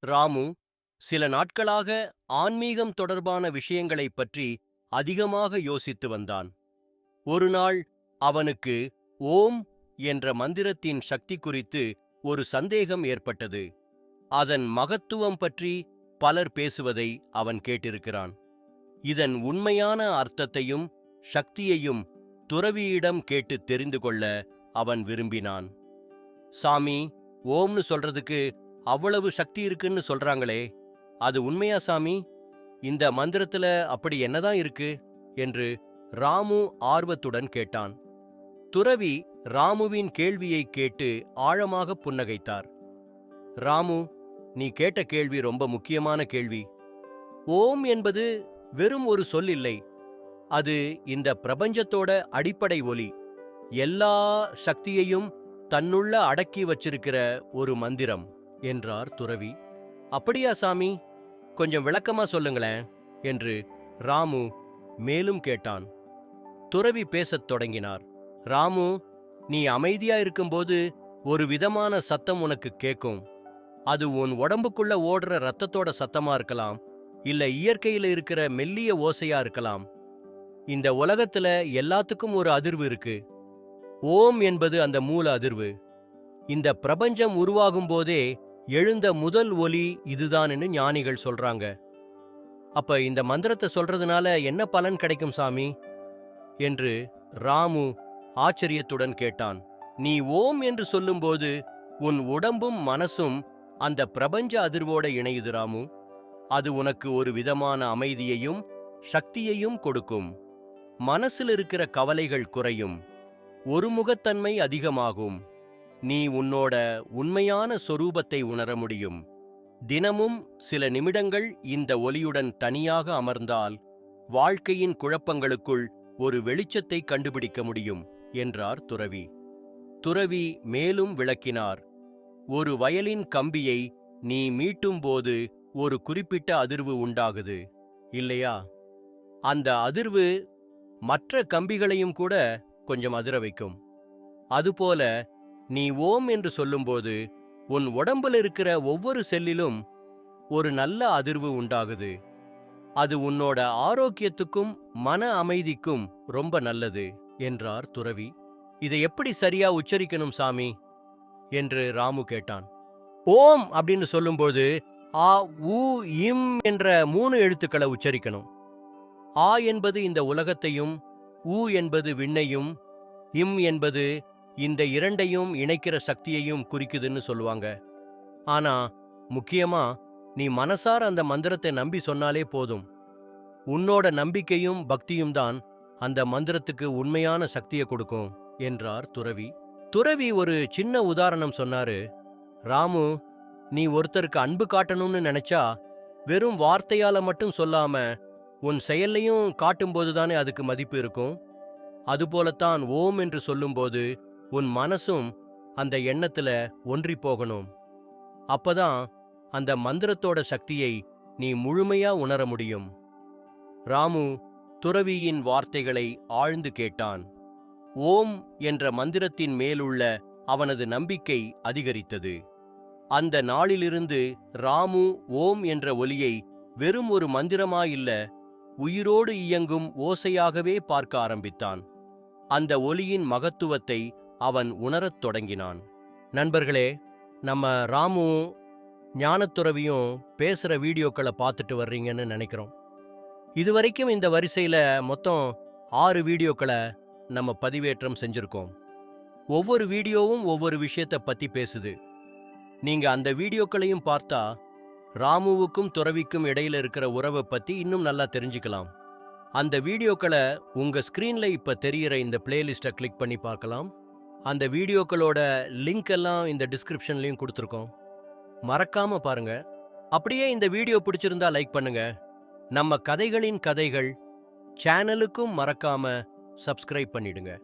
ராமு சில நாட்களாக ஆன்மீகம் தொடர்பான விஷயங்களைப் பற்றி அதிகமாக யோசித்து வந்தான். ஒரு நாள் அவனுக்கு ஓம் என்ற மந்திரத்தின் சக்தி குறித்து ஒரு சந்தேகம் ஏற்பட்டது. அதன் மகத்துவம் பற்றி பலர் பேசுவதை அவன் கேட்டிருக்கிறான். இதன் உண்மையான அர்த்தத்தையும் சக்தியையும் துறவியிடம் கேட்டு தெரிந்து கொள்ள அவன் விரும்பினான். சாமி ஓம்னு சொல்றதுக்கு அவ்வளவு சக்தி இருக்குன்னு சொல்றாங்களே. அது உண்மையா சாமி? இந்த மந்திரத்துல அப்படி என்னதான் இருக்கு? என்று ராமு ஆர்வத்துடன் கேட்டான். துறவி ராமுவின் கேள்வியை கேட்டு ஆழமாக புன்னகைத்தார். ராமு நீ கேட்ட கேள்வி ரொம்ப முக்கியமான கேள்வி. ஓம் என்பது வெறும் ஒரு சொல் இல்லை. அது இந்த பிரபஞ்சத்தோட அடிப்படை ஒலி. எல்லா சக்தியையும் தன்னுள்ள அடக்கி வச்சிருக்கிற ஒரு மந்திரம். என்றார் துறவி. அப்படியா சாமி? கொஞ்சம் விளக்கமா சொல்லுங்களேன் என்று ராமு மேலும் கேட்டான். துறவி பேசத் தொடங்கினார். ராமு நீ அமைதியா இருக்கும்போது ஒரு விதமான சத்தம் உனக்கு கேட்கும் அது உன் உடம்புக்குள்ள ஓடுற ரத்தத்தோட சத்தமா இருக்கலாம் இல்ல இயற்கையில இருக்கிற மெல்லிய ஓசையா இருக்கலாம். இந்த உலகத்துல எல்லாத்துக்கும் ஒரு அதிர்வு இருக்கு. ஓம் என்பது அந்த மூல அதிர்வு. இந்த பிரபஞ்சம் உருவாகும் போதே எழுந்த முதல் ஒலி இதுதான்னு ஞானிகள் சொல்றாங்க. அப்ப இந்த மந்திரத்தை சொல்றதுனால என்ன பலன் கிடைக்கும் சாமி? என்று ராமு ஆச்சரியத்துடன் கேட்டான். நீ ஓம் என்று சொல்லும்போது உன் உடம்பும் மனசும் அந்த பிரபஞ்ச அதிர்வோட இணையுது ராமு. அது உனக்கு ஒரு விதமான அமைதியையும் சக்தியையும் கொடுக்கும். மனசில் இருக்கிற கவலைகள் குறையும். ஒருமுகத்தன்மை அதிகமாகும். நீ உன்னோட உண்மையான சொரூபத்தை உணர முடியும். தினமும் சில நிமிடங்கள் இந்த ஒலியுடன் தனியாக அமர்ந்தால் வாழ்க்கையின் குழப்பங்களுக்குள் ஒரு வெளிச்சத்தை கண்டுபிடிக்க முடியும் என்றார் துறவி. துறவி மேலும் விளக்கினார். ஒரு வயலின் கம்பியை நீ மீட்டும்போது ஒரு குறிப்பிட்ட அதிர்வு உண்டாகுது. இல்லையா? அந்த அதிர்வு மற்ற கம்பிகளையும் கூட கொஞ்சம் அதிர வைக்கும். அதுபோல நீ ஓம் என்று சொல்லும்போது உன் உடம்புல இருக்கிற ஒவ்வொரு செல்லிலும் ஒரு நல்ல அதிர்வு உண்டாகுது. அது உன்னோட ஆரோக்கியத்துக்கும் மன அமைதிக்கும் ரொம்ப நல்லது என்றார் துறவி. இதை எப்படி சரியா உச்சரிக்கணும் சாமி? என்று ராமு கேட்டான். ஓம் அப்படின்னு சொல்லும்போது ஆ உ இம் என்ற மூணு எழுத்துக்களை உச்சரிக்கணும். ஆ என்பது இந்த உலகத்தையும் உ என்பது விண்ணையும் இம் என்பது இந்த இரண்டையும் இணைக்கிற சக்தியையும் குறிக்குதுன்னு சொல்லுவாங்க. ஆனா முக்கியமா நீ மனசார அந்த மந்திரத்தை நம்பி சொன்னாலே போதும். உன்னோட நம்பிக்கையும் பக்தியும் தான் அந்த மந்திரத்துக்கு உண்மையான சக்தியை கொடுக்கும் என்றார் துறவி. துறவி ஒரு சின்ன உதாரணம் சொன்னாரு. ராமு நீ ஒருத்தருக்கு அன்பு காட்டணும்னு நினைச்சா வெறும் வார்த்தையால மட்டும் சொல்லாம உன் செயல்லையும் காட்டும்போது தானே அதுக்கு மதிப்பு இருக்கும்? அதுபோலத்தான் ஓம் என்று சொல்லும்போது உன் மனசும் அந்த எண்ணத்துல ஒன்றி போகணும் அப்பதான் அந்த மந்திரத்தோட சக்தியை நீ முழுமையா உணர முடியும். ராமு துறவியின் வார்த்தைகளை ஆழ்ந்து கேட்டான். ஓம் என்ற மந்திரத்தின் மேலுள்ள அவனது நம்பிக்கை அதிகரித்தது. அந்த நாளிலிருந்து ராமு ஓம் என்ற ஒலியை வெறும் ஒரு மந்திரமாயில்ல உயிரோடு இயங்கும் ஓசையாகவே பார்க்க ஆரம்பித்தான். அந்த ஒலியின் மகத்துவத்தை அவன் உணரத் தொடங்கினான். நண்பர்களே நம்ம ராமு ஞானத்துறவியும் பேசுகிற வீடியோக்களை பார்த்துட்டு வர்றீங்கன்னு நினைக்கிறோம். இதுவரைக்கும் இந்த வரிசையில் மொத்தம் ஆறு வீடியோக்களை நம்ம பதிவேற்றம் செஞ்சுருக்கோம். ஒவ்வொரு வீடியோவும் ஒவ்வொரு விஷயத்தை பற்றி பேசுது. நீங்க அந்த வீடியோக்களையும் பார்த்தா ராமுவுக்கும் துறவிக்கும் இடையில இருக்கிற உறவை பத்தி இன்னும் நல்லா தெரிஞ்சுக்கலாம். அந்த வீடியோக்களை உங்க ஸ்க்ரீனில் இப்ப தெரியிற இந்த பிளேலிஸ்ட்டை கிளிக் பண்ணி பார்க்கலாம். அந்த வீடியோக்களோட லிங்க் எல்லாம் இந்த டிஸ்கிரிப்ஷன்லயும் கொடுத்துருக்கோம். மறக்காம பாருங்க. அப்படியே இந்த வீடியோ பிடிச்சிருந்தா லைக் பண்ணுங்க. நம்ம கதைகளின் கதைகள் சேனலுக்கும் மறக்காம சப்ஸ்கிரைப் பண்ணிடுங்க.